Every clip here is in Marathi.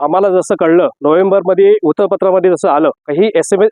आम्हाला जसं कळलं नोव्हेंबरमध्ये वृत्तपत्रामध्ये जसं आलं ही एस एम एस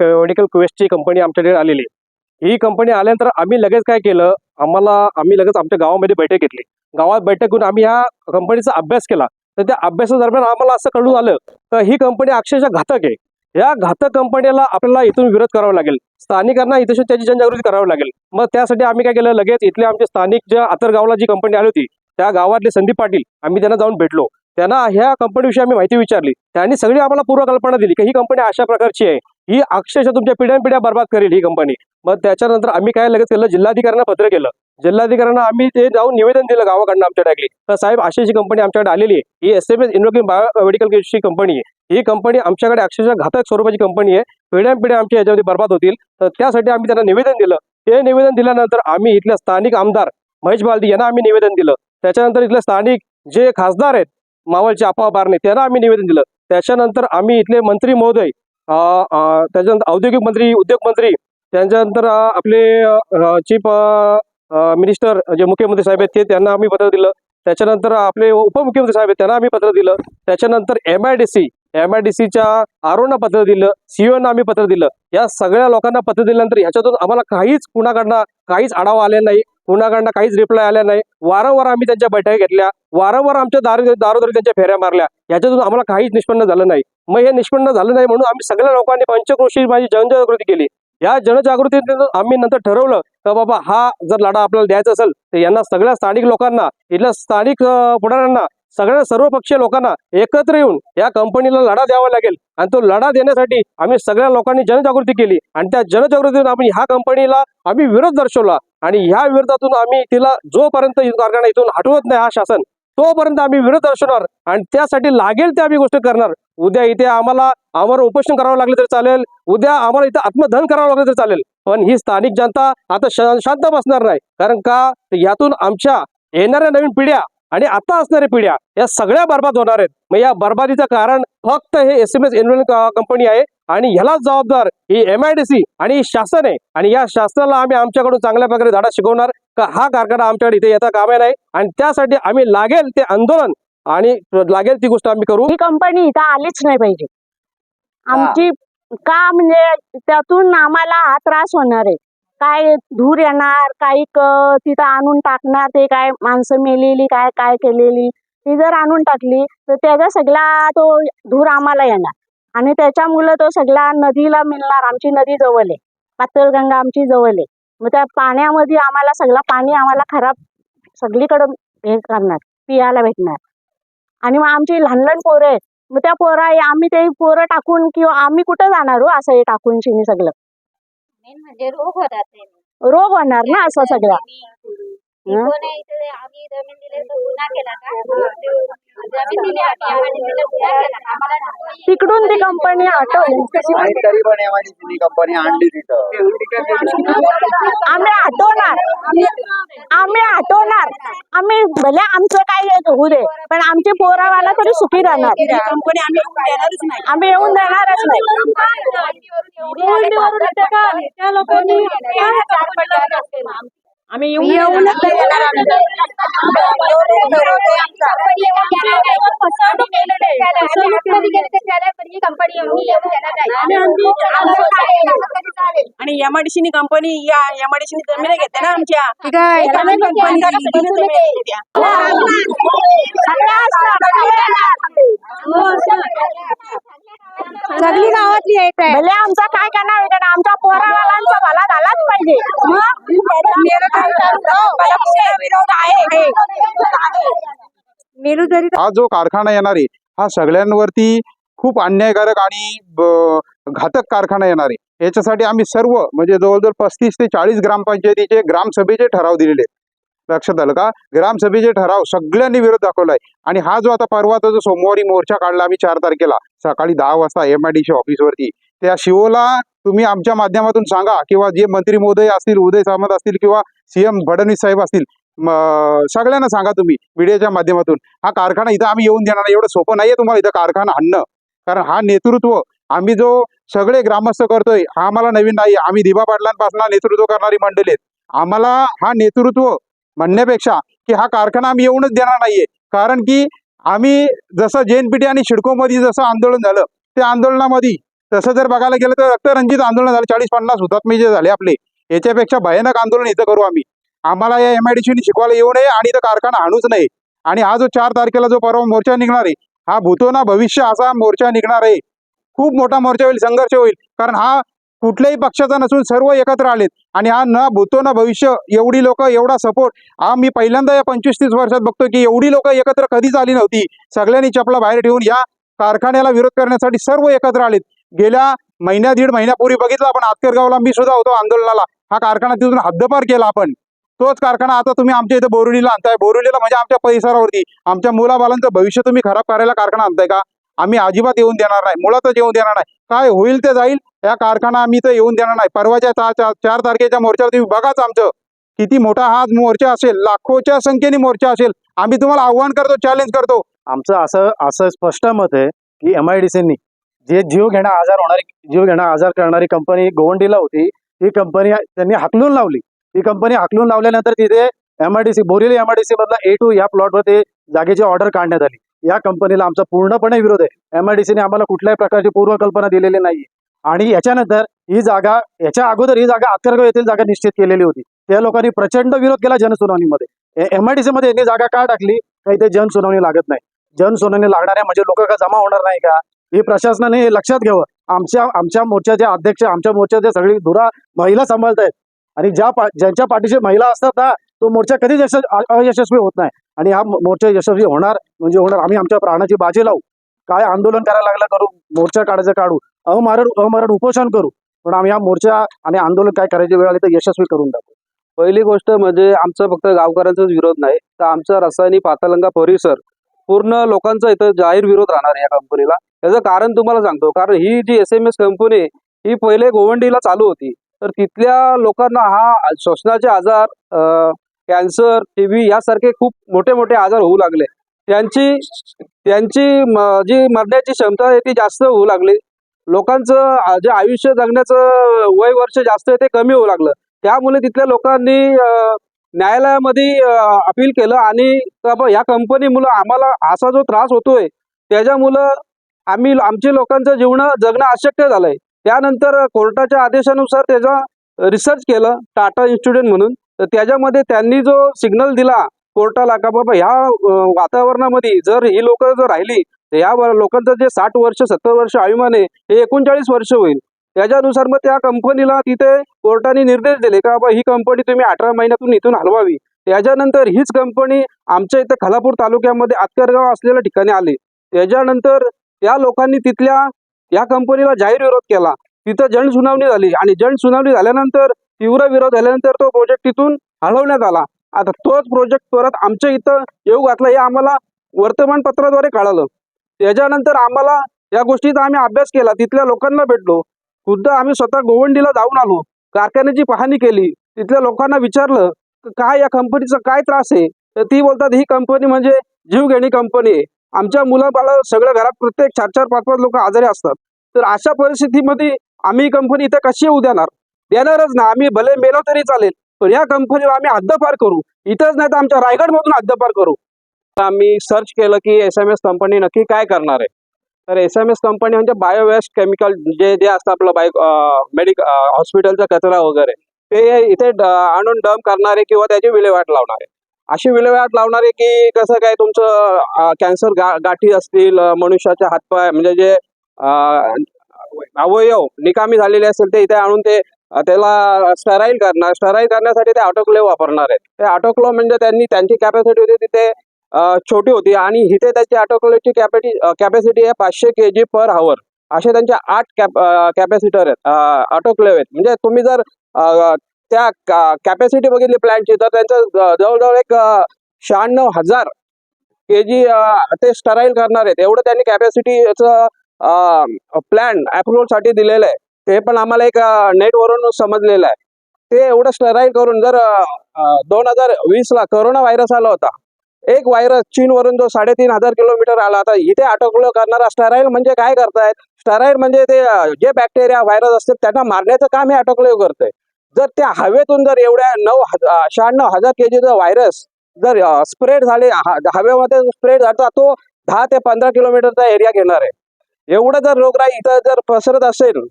मेडिकल क्वेस्टची कंपनी आमच्याकडे आलेली आहे. ही कंपनी आल्यानंतर आम्ही लगेच काय केलं आम्हाला आम्ही लगेच आमच्या गावामध्ये बैठक घेतली. गावात बैठक घेऊन आम्ही ह्या कंपनीचा अभ्यास केला. तर त्या अभ्यासादरम्यान आम्हाला असं कळून आलं तर ही कंपनी अक्षरशः घातक आहे. या घातक कंपनीला आपल्याला इथून विरोध करावा लागेल. स्थानिकांना इथून त्याची जनजागृती करावी लागेल. मग त्यासाठी आम्ही काय केलं लगेच इथले आमचे स्थानिक ज्या आतरगावला जी कंपनी आली होती त्या गावातले संदीप पाटील आम्ही त्यांना जाऊन भेटलो. त्यांना ह्या कंपनीविषयी आम्ही माहिती विचारली. त्यांनी सगळी आम्हाला पूर्वकल्पना दिली की ही कंपनी अशा प्रकारची आहे. ही अक्षरशः तुमच्या पिढ्यानपिढ्या बर्बाद करेल ही कंपनी मग त्याच्यानंतर आम्ही काय लगेच केलं? जिल्हाधिकाऱ्यांना पत्र केलं. जिल्हाधिकाऱ्यांना आम्ही ते जाऊन निवेदन दिलं गावाकडनं आमच्या टाकली तर साहेब अशी कंपनी आमच्याकडे आलेली आहे ही S M S invoking bio medical ची कंपनी आहे. ही कंपनी आमच्याकडे अक्षरशः घातक स्वरूपाची कंपनी आहे. पिढ्यानपिढ्या आमच्या याच्यामध्ये बर्बाद होतील. तर त्यासाठी आम्ही त्यांना निवेदन दिलं. ते निवेदन दिल्यानंतर आम्ही इथल्या स्थानिक आमदार महेश बालदी यांना आम्ही निवेदन दिलं. त्याच्यानंतर इथले स्थानिक जे खासदार आहेत मावळचे आप्पा बारणे त्यांना आम्ही निवेदन दिलं. त्याच्यानंतर आम्ही इथले मंत्री महोदय त्याच्यानंतर औद्योगिक मंत्री उद्योग मंत्री त्यांच्यानंतर आपले चीफ मिनिस्टर जे मुख्यमंत्री साहेब आहेत ते त्यांना आम्ही पत्र दिलं. त्याच्यानंतर आपले उपमुख्यमंत्री साहेब आहेत त्यांना आम्ही पत्र दिलं. त्याच्यानंतर M I D C M I D सीच्या आरोना पत्र दिलं. सीओना आम्ही पत्र दिलं. या सगळ्या लोकांना पत्र दिल्यानंतर ह्याच्यातून आम्हाला काहीच कुणाकडनं काहीच आढावा आलेला नाही. कुणाकडनं काहीच रिप्लाय आल्या नाही. वारंवार आम्ही त्यांच्या बैठका घेतल्या. वारंवार आमच्या दारू दारोदारी त्यांच्या फेऱ्या मारल्या. याच्यातून आम्हाला काहीच निष्पन्न झालं नाही. मग हे निष्पन्न झालं नाही म्हणून आम्ही सगळ्या लोकांनी पंचक्रोशी माझी जनजागृती केली. या जनजागृतीतून आम्ही नंतर ठरवलं का बाबा हा जर लढा आपल्याला द्यायचा असेल तर यांना सगळ्या स्थानिक लोकांना इथल्या स्थानिक पुढाऱ्यांना सगळ्या सर्वपक्षीय लोकांना एकत्र येऊन या कंपनीला लढा द्यावा लागेल. आणि तो लढा देण्यासाठी आम्ही सगळ्या लोकांनी जनजागृती केली. आणि त्या जनजागृतीतून आम्ही ह्या कंपनीला आम्ही विरोध दर्शवला. आणि ह्या विरोधातून आम्ही तिला जोपर्यंत कारखाना इथून हटवत नाही हा शासन तोपर्यंत आम्ही विरोध दर्शवणार. आणि त्यासाठी लागेल ते आम्ही गोष्ट करणार. उद्या इथे आम्हाला आम्हाला उपोषण करावं लागलं तरी चालेल. उद्या आम्हाला इथं आत्मदहन करावं लागलं तरी चालेल. पण ही स्थानिक जनता आता शांत बसणार नाही. कारण का? यातून आमच्या येणाऱ्या नवीन पिढ्या आणि आता असणाऱ्या पिढ्या या सगळ्या बर्बाद होणार आहेत. मग या बर्बादीचं कारण फक्त हे एस एम एस कंपनी आहे आणि ह्यालाच जबाबदार ही एम आय डी सी आणि शासन आहे. आणि या शासनाला आम्ही आमच्याकडून चांगल्या प्रकारे धडा शिकवणार. का हा कारखाना आमच्याकडे इथे येता कामा नाही. आणि त्यासाठी आम्ही लागेल ते आंदोलन आणि लागेल ती गोष्ट आम्ही करू. ही कंपनी इथं आलीच नाही पाहिजे. आमची का म्हणजे त्यातून आम्हाला हा त्रास होणार आहे. काय धूर येणार काही तिथं आणून टाकणार ते काय माणसं मेलेली काय काय केलेली ती जर आणून टाकली तर त्याचा सगळा तो धूर आम्हाला येणार. आणि त्याच्यामुळे तो सगळा नदीला मिळणार आमची नदी जवळ आहे. पातळगंगा आमची जवळ आहे. मग त्या पाण्यामध्ये आम्हाला सगळं पाणी आम्हाला खराब सगळीकडं हे करणार पियाला भेटणार. आणि मग आमची लहान लहान पोरं आहेत. मग त्या पोरा आम्ही ते पोरं टाकून किंवा आम्ही कुठं जाणार हो असं हे टाकून शिनी सगळं. मेन म्हणजे रोग होतात. रोग होणार ना असं सगळं आम्ही जमीन दिली तर गुन्हा केला का जमीन दिली आम्ही आम्हाला दिलं गुन्हा केला का? आम्हाला नको ही- तिकडून ती कंपनी हटवली आणि तरी पण कंपनी आणली तिथं आम्ही हटवणार आम्ही हटवणार आम्ही भले आमचं काय होऊ दे पण आमची पोरावाला तरी सुखी राहणार कंपनी आम्ही येऊन देणारच नाही आम्ही येऊन देणारच नाही त्या लोकांनी चार पडल्यावर असते ना. आम्ही येऊन ही? आणि एमआयडीसी कंपनी या एमआयडीसी जमीन घेते ना आमच्या. घेत्या. सगळी गावातली येत आहे भले आमचा काय करणार आमच्या पोरावालांचा भला झालाच पाहिजे. आहे हा जो कारखाना येणार आहे हा सगळ्यांवरती खूप अन्यायकारक आणि घातक कारखाना येणार आहे. याच्यासाठी आम्ही सर्व म्हणजे जवळजवळ पस्तीस ते चाळीस ग्रामपंचायतीचे ग्रामसभेचे ठराव दिलेले आहेत. लक्षात आलं का? ग्रामसभेचे ठराव सगळ्यांनी विरोध दाखवलाय. आणि हा जो आता परवाचा जो सोमवारी मोर्चा काढला आम्ही चार तारखेला सकाळी दहा वाजता एम आय डी सी ऑफिसवरती त्या शिवोला तुम्ही आमच्या माध्यमातून सांगा किंवा जे मंत्री महोदय असतील उदय सामंत असतील किंवा सीएम फडणवीस साहेब असतील सगळ्यांना सांगा तुम्ही मीडियाच्या माध्यमातून. हा कारखाना इथं आम्ही येऊन देणार नाही. एवढं सोपं नाहीये तुम्हाला इथं कारखाना आणणं. कारण हा नेतृत्व आम्ही जो सगळे ग्रामस्थ करतोय हा आम्हाला नवीन नाही. आम्ही दिबा पाटलांपासून नेतृत्व करणारी मंडळी आहेत. आम्हाला हा नेतृत्व म्हणण्यापेक्षा की हा कारखाना आम्ही येऊनच देणार नाहीये. कारण की आम्ही जसं जेएनपीटी आणि शिडकोमध्ये जसं आंदोलन झालं त्या आंदोलनामध्ये तसं जर बघायला गेलं तर रक्तरंजित आंदोलन झालं. चाळीस पन्नास हुतात्मे जे झाले आपले याच्यापेक्षा भयानक आंदोलन इथं करू आम्ही. आम्हाला या एम आय डी शिकवायला येऊ नये आणि इथं कारखाना आणूच नये. आणि हा जो चार तारखेला जो परवा मोर्चा निघणार आहे हा भूतो ना भविष्य असा मोर्चा निघणार आहे. खूप मोठा मोर्चा होईल संघर्ष होईल. कारण हा कुठल्याही पक्षाचा नसून सर्व एकत्र आलेत. आणि हा न भूतो ना भविष्य एवढी लोक एवढा सपोर्ट हा मी पहिल्यांदा या पंचवीस तीस वर्षात बघतो की एवढी लोक एकत्र कधीच आली नव्हती. सगळ्यांनी चपला बाहेर ठेवून या कारखान्याला विरोध करण्यासाठी सर्व एकत्र आलेत. गेल्या महिन्या दीड महिन्यापूर्वी बघितलं आपण. आतकरगावला मी सुद्धा होतो आंदोलनाला. हा कारखाना तिथून हद्दपार केला आपण. तोच कारखाना आता तुम्ही आमच्या इथं बोरुलीला आणताय. बोरुलीला म्हणजे आमच्या परिसरावरती. आमच्या मुलाबालांचं भविष्य तुम्ही खराब करायला कारखाना आणताय का? आम्ही अजिबात येऊन देणार नाही. मुळातच येऊन देणार नाही. काय होईल ते जाईल? या कारखाना आम्ही तर येऊन देणार नाही. परवाच्या चार तारखेच्या मोर्चावर तुम्ही बघाच आमचं. किती मोठा हा मोर्चा असेल लाखोच्या संख्येने मोर्चा असेल. आम्ही तुम्हाला आव्हान करतो चॅलेंज करतो. आमचं असं असं स्पष्ट मत आहे की एम आय डी सीनी जे जीव घेणा आजार होणारी जीव घेणा आजार करणारी कंपनी गोवंडीला होती ही कंपनी त्यांनी हाकलून लावली. ही कंपनी हाकलून लावल्यानंतर तिथे M I D C Borivali M I D C मधला ए टू या प्लॉटवरती जागेची ऑर्डर काढण्यात आली. या कंपनीला आमचा पूर्णपणे विरोध आहे. एम आय डी सीने आम्हाला कुठल्याही प्रकारची पूर्वकल्पना दिलेली नाही आणि याच्यानंतर ही जागा याच्या अगोदर ही जागा आतरगाव येथील जागा निश्चित केलेली होती. त्या लोकांनी प्रचंड विरोध केला जनसुनावणीमध्ये. एम आय डी सी मध्ये यांनी जागा का टाकली? काही ते जनसुनावणी लागत नाही. जनसुनावणी लागणाऱ्या म्हणजे लोक का जमा होणार नाही का? ही प्रशासनाने हे लक्षात घ्यावं. आमच्या आमच्या मोर्चाचे अध्यक्ष आमच्या मोर्चाचे सगळी धुरा महिला सांभाळत आहेत आणि ज्या पा ज्यांच्या पाठीशी महिला असतात ना तो मोर्चा कधीच यशस्वी अयशस्वी होत नाही. आणि हा मोर्चा यशस्वी होणार म्हणजे होणार. आम्ही आमच्या प्राणाची बाजी लावू. काय आंदोलन करायला लागलं करू. मोर्चा काढायचं काढू. अमरण अमरण उपोषण करू. पण आम्ही हा मोर्चा आणि आंदोलन काय करायची वेळ आली तर यशस्वी करून टाकू. पहिली गोष्ट म्हणजे आमचं फक्त गावकऱ्यांचाच विरोध नाही. तर आमचा रसायनी पातालंगा परिसर पूर्ण लोकांचा इथं जाहीर विरोध राहणार आहे या कंपनीला. याचं कारण तुम्हाला सांगतो. कारण ही जी एस एम एस कंपनी आहे, ही पहिले गोवंडीला चालू होती. तर तिथल्या लोकांना हा श्वसनाचे आजार कॅन्सर टी व्ही यासारखे खूप मोठे मोठे आजार होऊ लागले. त्यांची त्यांची जी मरण्याची क्षमता आहे ती जास्त होऊ लागली. लोकांचं जे आयुष्य जगण्याचं वय वर्ष जास्त आहे ते कमी होऊ लागलं. त्यामुळे तिथल्या लोकांनी न्यायालयामध्ये अपील केलं आणि या ह्या कंपनीमुळं आम्हाला असा जो त्रास होतोय त्याच्यामुळं आम्ही आमचे लोकांचं जीवन जगणं अशक्य झालंय. त्यानंतर कोर्टाच्या आदेशानुसार त्याचा रिसर्च केलं टाटा इन्स्टिट्यूट म्हणून. तर त्याच्यामध्ये त्यांनी जो सिग्नल दिला कोर्टाला का बाबा ह्या वातावरणामध्ये जर ही लोक जर राहिली तर या लोकांचं जे साठ वर्ष सत्तर वर्ष आयुमान आहे हे एकोणचाळीस वर्ष होईल. त्याच्यानुसार मग त्या कंपनीला तिथे कोर्टाने निर्देश दिले का बाबा ही कंपनी तुम्ही अठरा महिन्यातून इथून हलवावी. त्याच्यानंतर हीच कंपनी आमच्या इथं खालापूर तालुक्यामध्ये आतकरगाव असलेल्या ठिकाणी आली. त्याच्यानंतर त्या लोकांनी तिथल्या या कंपनीला जाहीर विरोध केला. तिथं जनसुनावणी झाली आणि जनसुनावणी झाल्यानंतर तीव्र विरोध झाल्यानंतर तो प्रोजेक्ट तिथून हलवण्यात आला. आता तोच प्रोजेक्ट परत आमच्या इथं येऊ घातला हे आम्हाला वर्तमानपत्राद्वारे कळालं. त्याच्यानंतर आम्हाला या गोष्टीचा आम्ही अभ्यास केला. तिथल्या लोकांना भेटलो. खुद्द आम्ही स्वतः गोवंडीला जाऊन आलो. कारखान्याची पाहणी केली. तिथल्या लोकांना विचारलं काय या कंपनीचा काय त्रास आहे? तर ती बोलतात ही कंपनी म्हणजे जीवघेणी कंपनी आहे. आमच्या मुलाबाला सगळ्या घरात प्रत्येक चार चार पाच पाच लोक आजारी असतात. तर अशा परिस्थितीमध्ये आम्ही कंपनी इथं कशी येऊ देणार? देणारच ना आम्ही भले मेलो तरी चालेल पण या कंपनीला आम्ही हद्दपार करू. इथंच नाही तर आमच्या रायगडमधून हद्दपार करू. आम्ही सर्च केलं की एस एम एस कंपनी नक्की काय करणार आहे? तर एस एम एस कंपनी म्हणजे बायोवेस्ट केमिकल जे जे असतं आपलं बायो मेडिक हॉस्पिटलचा कचरा वगैरे ते इथे आणून डंप करणारे किंवा त्याची विल्हेवाट लावणारे. अशी विल्हेवाट लावणारे की कसं काय तुमचं कॅन्सर गा गाठी असतील मनुष्याच्या हातपाय म्हणजे जे अवयव निकामी झालेले असेल ते इथे आणून ते त्याला स्टराईल करणार स्टराईल करण्यासाठी ते ऑटोक्लेव वापरणार आहेत. ते ऑटोक्लेव म्हणजे त्यांनी त्यांची कॅपॅसिटी होती तिथे छोटी होती आणि इथे त्याची ऑटोक्लेवची कॅपॅटी कॅपॅसिटी आहे पाचशे के जी पर आवर असे त्यांचे आठ कॅप कॅपॅसिटर आहेत ऑटोक्लेव आहेत. म्हणजे तुम्ही जर त्या कॅपॅसिटी बघितली प्लॅनची तर त्यांचं जवळजवळ एक शहाण्णव हजार के जी ते स्टराईल करणार आहेत. एवढं त्यांनी कॅपॅसिटीचं प्लॅनसाठी दिलेलं आहे. ते पण आम्हाला एक नेटवरून समजलेलं आहे. ते एवढं स्टराईल करून जर दोन हजार वीसला करोना व्हायरस आला होता एक व्हायरस चीनवरून जो साडेतीन हजार किलोमीटर आला आता इथे अटकलो करणारा स्टराईल म्हणजे काय करतायत? स्टराईल म्हणजे ते जे बॅक्टेरिया व्हायरस असतात त्यांना मारण्याचं काम हे अटकलो करतंय. जर त्या हवेतून जर एवढ्या नऊ शहाण्णव हजार के जीचा व्हायरस जर स्प्रेड झाले हवेमध्ये स्प्रेड झाला तो दहा ते पंधरा किलोमीटरचा एरिया घेणार आहे. एवढं जर रोगराई इथं जर पसरत असेल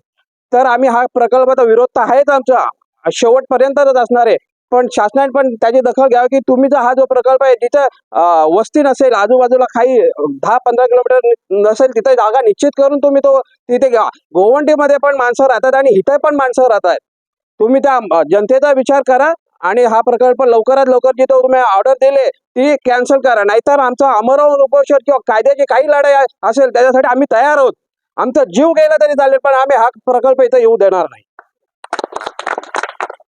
तर आम्ही हा प्रकल्पाचा विरोध तर आहेच आमचा. शेवटपर्यंतच असणार आहे. पण शासनाने पण त्याची दखल घ्यावी की तुम्ही जर हा जो प्रकल्प आहे जिथं वस्ती नसेल आजूबाजूला काही दहा पंधरा किलोमीटर नसेल तिथे जागा निश्चित करून तुम्ही तो तिथे घ्या. गोवंडीमध्ये पण माणसं राहतात आणि इथे पण माणसं राहतात. तुम्ही त्या जनतेचा विचार करा आणि हा प्रकल्प लवकरात लवकर जिथं तुम्ही ऑर्डर दिले ती कॅन्सल करा. नाहीतर आमचा अमरावती उपोषण किंवा कायद्याची काही लढाई असेल त्याच्यासाठी आम्ही तयार आहोत. आमचा जीव गेला तरी चालेल पण आम्ही हा प्रकल्प इथं येऊ देणार नाही.